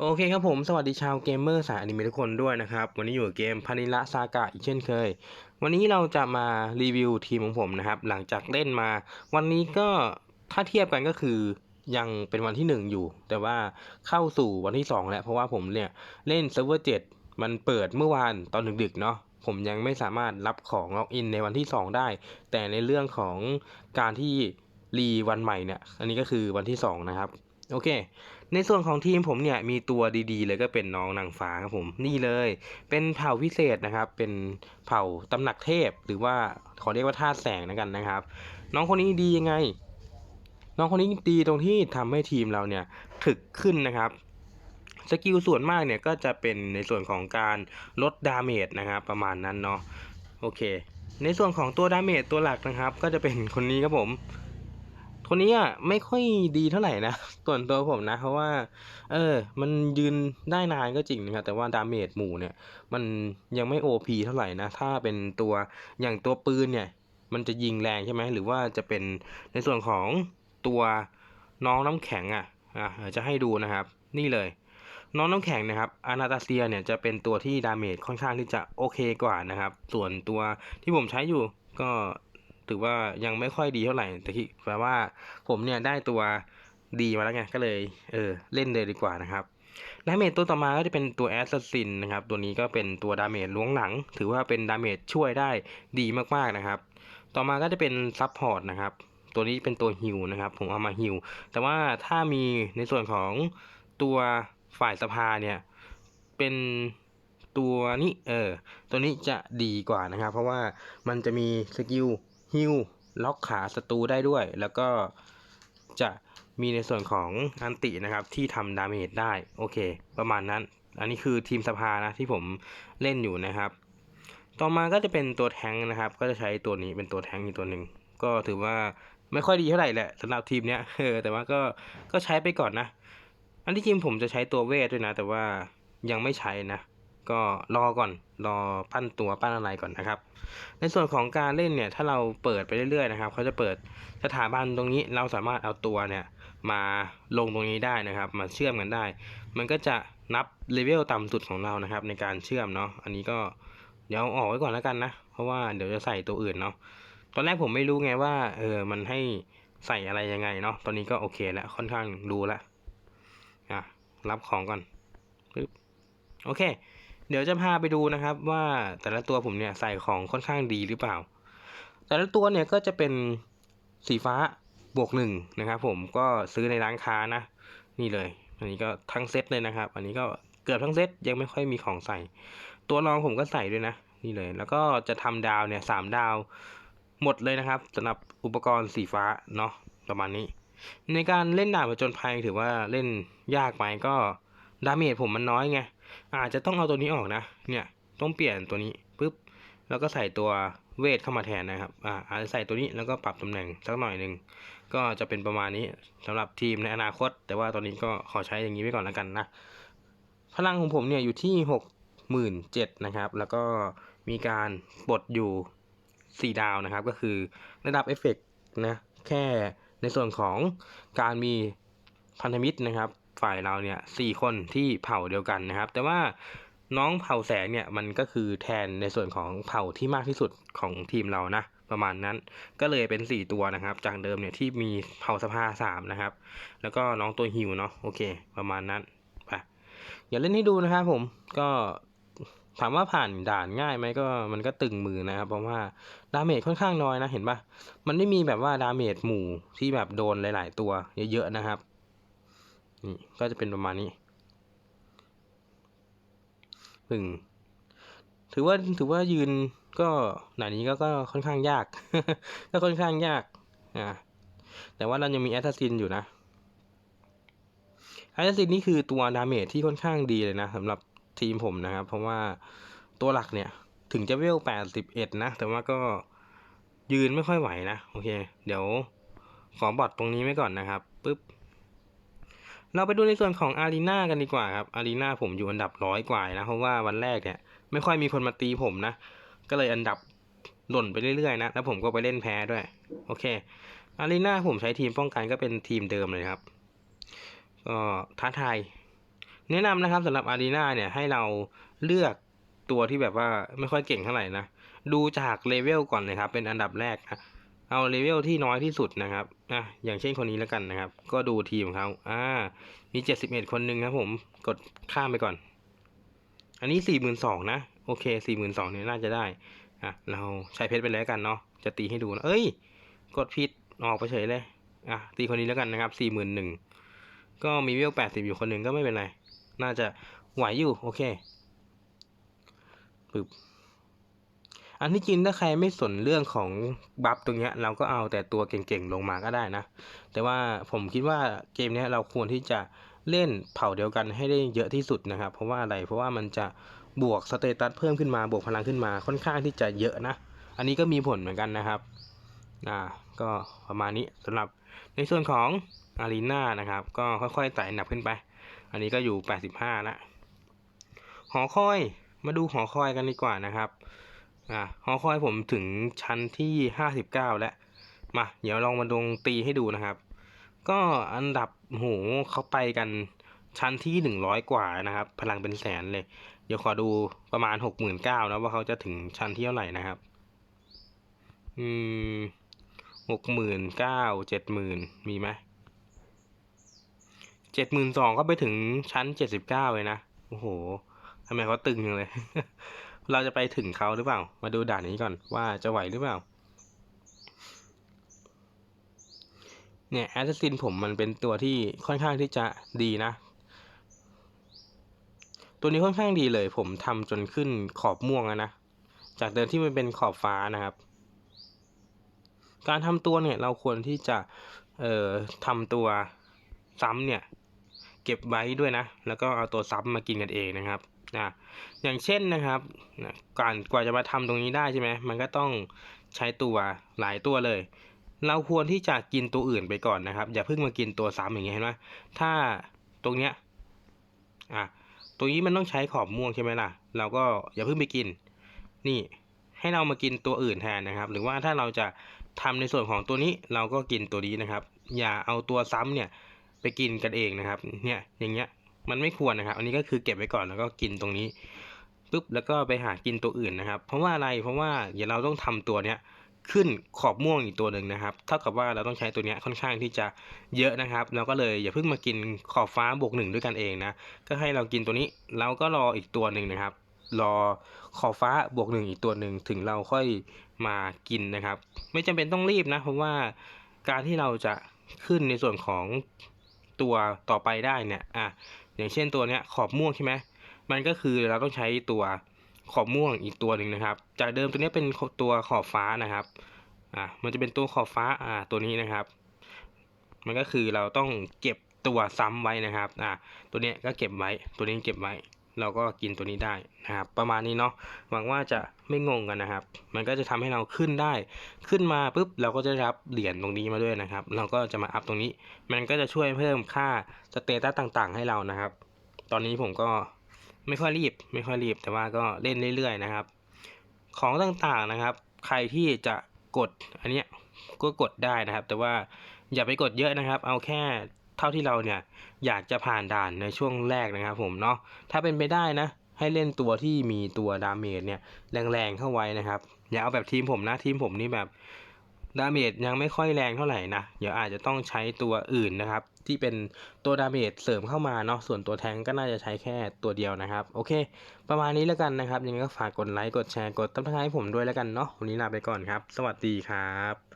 โอเคครับผมสวัสดีชาวเกมเมอร์สายอนิเมะทุกคนด้วยนะครับ วันนี้อยู่กับเกมพานิละซากะอีกเช่นเคย วันนี้เราจะมารีวิวทีมของผมนะครับ หลังจากเล่นมา วันนี้ก็ถ้าเทียบกันก็คือยังเป็นวันที่หนึ่งอยู่ แต่ว่าเข้าสู่วันที่สองแล้ว เพราะว่าผมเนี่ยเล่นเซิร์ฟเวอร์เจ็ดมันเปิดเมื่อวานตอนดึกๆเนาะผมยังไม่สามารถรับของล็อกอินในวันที่สองได้ แต่ในเรื่องของการที่รีวันใหม่เนี่ย อันนี้ก็คือวันที่สองนะครับ โอเค ในส่วนของทีมผมเนี่ยมีตัวดีๆ เลยก็เป็นน้องนางฟ้าครับผมนี่เลย เป็นเผ่าพิเศษนะครับ เป็นเผ่าตำหนักเทพ หรือว่าขอเรียกว่าธาตุแสงนะกันนะครับ น้องคนนี้ดียังไง น้องคนนี้ดีตรงที่ทำให้ทีมเราเนี่ยถึกขึ้นนะครับสกิลส่วนมากเนี่ยก็จะเป็นในส่วนของการลดดาเมจนะครับประมาณนั้นเนาะโอเค ในส่วนของตัวดาเมจตัวหลักนะครับ ก็จะเป็นคนนี้ครับผม คนนี้อะไม่ค่อยดีเท่าไหร่นะส่วนตัวผมนะ เพราะว่า เออ มันยืนได้นานก็จริงนะครับแต่ว่าดาเมจหมู่เนี่ย มันยังไม่โอพีเท่าไหร่นะ ถ้าเป็นตัวอย่างตัวปืนเนี่ย มันจะยิงแรงใช่ไหมหรือว่าจะเป็นในส่วนของตัวน้องน้ำแข็งอะอะจะให้ดูนะครับ นี่เลย น้องน้ำแข็งนะครับอานาตาเซียเนี่ยจะเป็นตัวที่ดาเมจค่อนข้างที่จะโอเคกว่านะครับ ส่วนตัวที่ผมใช้อยู่ก็ ถือว่ายังไม่ค่อยดีเท่าไหร่แต่ที่แปลว่าผมเนี่ยได้ตัวดีมาแล้วไงก็เลยเออเล่นเลยดีกว่านะครับดาเมจตัวต่อมาก็จะเป็นตัวแอสซัสซินนะครับ ตัวนี้ก็เป็นตัวดาเมจล้วงหลัง ถือว่าเป็นดาเมจช่วยได้ดีมากๆนะครับ ต่อมาก็จะเป็นซับพอร์ตนะครับ ตัวนี้เป็นตัวฮิวนะครับ ผมเอามาฮิวแต่ว่าถ้ามีในส่วนของตัวฝ่ายสภาเนี่ย เป็นตัวนี้เออตัวนี้จะดีกว่านะครับ เพราะว่ามันจะมีสกิล ฮิวล็อกขาศัตรูได้ด้วย แล้วก็จะมีในส่วนของอันตินะครับที่ทำดาเมจได้ โอเค ประมาณนั้น อันนี้คือทีมสภานะที่ผมเล่นอยู่นะครับ ต่อมาก็จะเป็นตัวแทงนะครับ ก็จะใช้ตัวนี้เป็นตัวแทงอีกตัวหนึ่ง ก็ถือว่าไม่ค่อยดีเท่าไหร่แหละสำหรับทีมเนี้ยเออแต่ว่าก็ก็ใช้ไปก่อนนะ อันที่จริงผมจะใช้ตัวเวทด้วยนะ แต่ว่ายังไม่ใช้นะ ก็รอก่อนรอปั้นตัวปั้นอะไรก่อนนะครับ ในส่วนของการเล่นเนี่ยถ้าเราเปิดไปเรื่อยๆนะครับเขาจะเปิดสถาบันตรงนี้เราสามารถเอาตัวเนี่ยมาลงตรงนี้ได้นะครับ มาเชื่อมกันได้ มันก็จะนับเลเวลต่ำสุดของเรานะครับ ในการเชื่อมเนาะอันนี้ก็เดี๋ยวเอาออกไว้ก่อนแล้วกันนะ เพราะว่าเดี๋ยวจะใส่ตัวอื่นเนาะตอนแรกผมไม่รู้ไงว่าเออมันให้ใส่อะไรยังไงเนาะตอนนี้ก็โอเคแล้วค่อนข้างรู้แล้วอะรับของก่อนปึ๊บโอเค เดี๋ยวจะพาไปดูนะครับว่าแต่ละตัวผมเนี่ยใส่ของค่อนข้างดีหรือเปล่า แต่ละตัวเนี่ยก็จะเป็นสีฟ้าบวกหนึ่งนะครับผมก็ซื้อในร้านค้านะ นี่เลย อันนี้ก็ทั้งเซตเลยนะครับ อันนี้ก็เกือบทั้งเซตยังไม่ค่อยมีของใส่ ตัวรองผมก็ใส่ด้วยนะ นี่เลย แล้วก็จะทำดาวเนี่ยสามดาวหมดเลยนะครับสำหรับอุปกรณ์สีฟ้าเนาะประมาณนี้ ในการเล่นดาบผจญภัยถือว่าเล่นยากไหมก็ ดาเมจผมมันน้อยไง อาจจะต้องเอาตัวนี้ออกนะ เนี่ยต้องเปลี่ยนตัวนี้ปุ๊บ แล้วก็ใส่ตัวเวทเข้ามาแทนนะครับ อ่าอาจจะใส่ตัวนี้แล้วก็ปรับตำแหน่งสักหน่อยหนึ่ง ก็จะเป็นประมาณนี้สำหรับทีมในอนาคต แต่ว่าตอนนี้ก็ขอใช้อย่างนี้ไว้ก่อนแล้วกันนะ พลังของผมเนี่ยอยู่ที่หกหมื่นเจ็ดนะครับ แล้วก็มีการปลดอยู่สี่ดาวนะครับ ก็คือระดับเอฟเฟกต์นะ แค่ในส่วนของการมีพันธมิตรนะครับ ฝ่ายเราเนี่ยสี่คนที่เผ่าเดียวกันนะครับ แต่ว่าน้องเผ่าแสงเนี่ยมันก็คือแทนในส่วนของเผ่าที่มากที่สุดของทีมเรานะประมาณนั้นก็เลยเป็นสี่ตัวนะครับ จากเดิมเนี่ยที่มีเผ่าสภาสามนะครับ แล้วก็น้องตัวฮิวเนาะโอเค ประมาณนั้นไปอย่าเล่นให้ดูนะครับผมก็ถามว่าผ่านด่านง่ายไหมก็มันก็ตึงมือนะครับ เพราะว่าดาเมจค่อนข้างน้อยนะเห็นปะมันไม่มีแบบว่าดาเมจหมู่ที่แบบโดนหลาย ๆ ตัวเยอะๆนะครับ นี่ก็จะเป็นประมาณนี้พึ่งถือว่าถือว่ายืนก็หนานี้ก็ก็ค่อนข้างยาก ก็ค่อนข้างยากอ่าแต่ว่าเรายังมีแอตซินอยู่นะแอตซินนี่คือตัวดาเมจที่ค่อนข้างดีเลยนะสำหรับทีมผมนะครับ เพราะว่าตัวหลักเนี่ยถึงจะเวลแปดสิบเอ็ดนะ แต่ว่าก็ยืนไม่ค่อยไหวนะ โอเค เดี๋ยวขอบอทตรงนี้ไว้ก่อนนะครับปึ๊บ เราไปดูในส่วนของอารีนากันดีกว่าครับ อารีนาผมอยู่อันดับร้อยกว่านะเพราะว่าวันแรกเนี่ยไม่ค่อยมีคนมาตีผมนะ ก็เลยอันดับหล่นไปเรื่อยๆนะ แล้วผมก็ไปเล่นแพ้ด้วย โอเค อารีนาผมใช้ทีมป้องกันก็เป็นทีมเดิมเลยครับ ก็ท้าทาย แนะนำนะครับสำหรับอารีนาเนี่ยให้เราเลือกตัวที่แบบว่าไม่ค่อยเก่งเท่าไหร่นะ ดูจากเลเวลก่อนเลยครับ เป็นอันดับแรกนะ เอาเลเวลที่น้อยที่สุดนะครับอะอย่างเช่นคนนี้แล้วกันนะครับ ก็ดูทีมของเขาอ่า มีเจ็ดสิบเอ็ดคนหนึ่งครับผมกดข้ามไปก่อน อันนี้สี่หมื่นสองนะ โอเคสี่หมื่นสองเนี่ยน่าจะได้อะเราใช้เพชรไปแล้วกันเนาะจะตีให้ดูนะเอ้ย กดผิดออกไปเฉยเลยอะตีคนนี้แล้วกันนะครับสี่หมื่นหนึ่งก็มีเวลแปดสิบอยู่คนหนึ่งก็ไม่เป็นไร น่าจะไหวอยู่ โอเคปึ๊บ อันที่จริงถ้าใครไม่สนเรื่องของบัฟตรงเนี้ยเราก็เอาแต่ตัวเก่งๆลงมาก็ได้นะ แต่ว่าผมคิดว่าเกมเนี้ยเราควรที่จะเล่นเผ่าเดียวกันให้ได้เยอะที่สุดนะครับ เพราะว่าอะไรเพราะว่ามันจะบวกสเตตัสเพิ่มขึ้นมาบวกพลังขึ้นมาค่อนข้างที่จะเยอะนะ อันนี้ก็มีผลเหมือนกันนะครับอ่าก็ประมาณนี้สำหรับในส่วนของอารีนานะครับ ก็ค่อยๆไต่อันดับขึ้นไป อันนี้ก็อยู่ 85ละหอคอยมาดูหอคอยกันดีกว่านะครับ อ่าหอคอยผมถึงชั้นที่59แล้วมาเดี๋ยวลองมาดงตีให้ดูนะครับ ก็อันดับโหเขาไปกันชั้นที่100กว่านะครับ พลังเป็นแสนเลย เดี๋ยวขอดูประมาณ69,000นเก้านะว่าเขาจะถึงชั้นที่เท่าไหร่นะครับ อืมหกหมื่นเก้าเจ็ดหมื่นมีไหมเจ็ดหมื่นสองก็ไปถึงชั้นเจ็ดสิบเก้าเลยนะ โอ้โหทำไมเขาตึงจังเลย เราจะไปถึงเขาหรือเปล่า มาดูด่านนี้ก่อนว่าจะไหวหรือเปล่า เนี่ยแอสซินผมมันเป็นตัวที่ค่อนข้างที่จะดีนะ ตัวนี้ค่อนข้างดีเลย ผมทำจนขึ้นขอบม่วงแล้วนะ จากเดิมที่มันเป็นขอบฟ้านะครับ การทำตัวเนี่ยเราควรที่จะ เอ่อทำตัวซ้ำเนี่ย เก็บไว้ด้วยนะ แล้วก็เอาตัวซ้ำมากินกันเองนะครับ นะอย่างเช่นนะครับนะก่อนกว่าจะมาทำตรงนี้ได้ใช่ไหมมันก็ต้องใช้ตัวหลายตัวเลย เราควรที่จะกินตัวอื่นไปก่อนนะครับ อย่าเพิ่งมากินตัวซ้ำอย่างเงี้ยเห็นไหมถ้าตรงเนี้ยอะตรงนี้มันต้องใช้ขอบม่วงใช่ไหมล่ะ เราก็อย่าเพิ่งไปกิน นี่ให้เรามากินตัวอื่นแทนนะครับ หรือว่าถ้าเราจะทำในส่วนของตัวนี้เราก็กินตัวนี้นะครับ อย่าเอาตัวซ้ำเนี่ยไปกินกันเองนะครับ เนี่ยอย่างเงี้ย มันไม่ควรนะครับ อันนี้ก็คือเก็บไว้ก่อนแล้วก็กินตรงนี้ปุ๊บแล้วก็ไปหากินตัวอื่นนะครับ เพราะว่าอะไรเพราะว่าเดี๋ยวเราต้องทำตัวเนี้ยขึ้นขอบม่วงอีกตัวหนึ่งนะครับ เท่ากับว่าเราต้องใช้ตัวนี้ค่อนข้างที่จะเยอะนะครับ เราก็เลยอย่าเพิ่งมากินขอบฟ้าบวกหนึ่งด้วยกันเองนะ ก็ให้เรากินตัวนี้เราก็รออีกตัวหนึ่งนะครับ รอขอบฟ้าบวกหนึ่งอีกตัวหนึ่งถึงเราค่อยมากินนะครับ ไม่จำเป็นต้องรีบนะ เพราะว่าการที่เราจะขึ้นในส่วนของตัวต่อไปได้เนี่ย อะ อย่างเช่นตัวเนี้ยขอบม่วงใช่ไหมมันก็คือเราต้องใช้ตัวขอบม่วงอีกตัวหนึ่งนะครับ จากเดิมตัวนี้เป็นตัวขอบฟ้านะครับอ่ามันจะเป็นตัวขอบฟ้าอ่าตัวนี้นะครับ มันก็คือเราต้องเก็บตัวซ้ำไว้นะครับอ่าตัวเนี้ยก็เก็บไว้ตัวนี้เก็บไว้ เราก็กินตัวนี้ได้นะครับ ประมาณนี้เนาะหวังว่าจะไม่งงกันนะครับ มันก็จะทำให้เราขึ้นได้ ขึ้นมาปุ๊บเราก็จะรับเหรียญตรงนี้มาด้วยนะครับ เราก็จะมาอัพตรงนี้ มันก็จะช่วยเพิ่มค่าสเตตัสต่างๆ ให้เรานะครับ ตอนนี้ผมก็ไม่ค่อยรีบ ไม่ค่อยรีบ แต่ว่าก็เล่นเรื่อยๆนะครับ ของต่างๆนะครับ ใครที่จะกดอันเนี้ยก็กดได้นะครับ แต่ว่าอย่าไปกดเยอะนะครับ เอาแค่ เท่าที่เราเนี่ยอยากจะผ่านด่านในช่วงแรกนะครับผมเนาะถ้าเป็นไปได้นะ ให้เล่นตัวที่มีตัวดาเมจเนี่ยแรงๆเข้าไว้นะครับ อย่าเอาแบบทีมผมนะทีมผมนี่แบบดาเมจยังไม่ค่อยแรงเท่าไหร่นะเดี๋ยวอาจจะต้องใช้ตัวอื่นนะครับ ที่เป็นตัวดาเมจเสริมเข้ามาเนาะส่วนตัวแทงก็น่าจะใช้แค่ตัวเดียวนะครับ โอเค ประมาณนี้แล้วกันนะครับ ยังไงก็ฝากกดไลค์กดแชร์กดติดตามให้ผมด้วยแล้วกันเนาะวันนี้ลาไปก่อนครับ สวัสดีครับ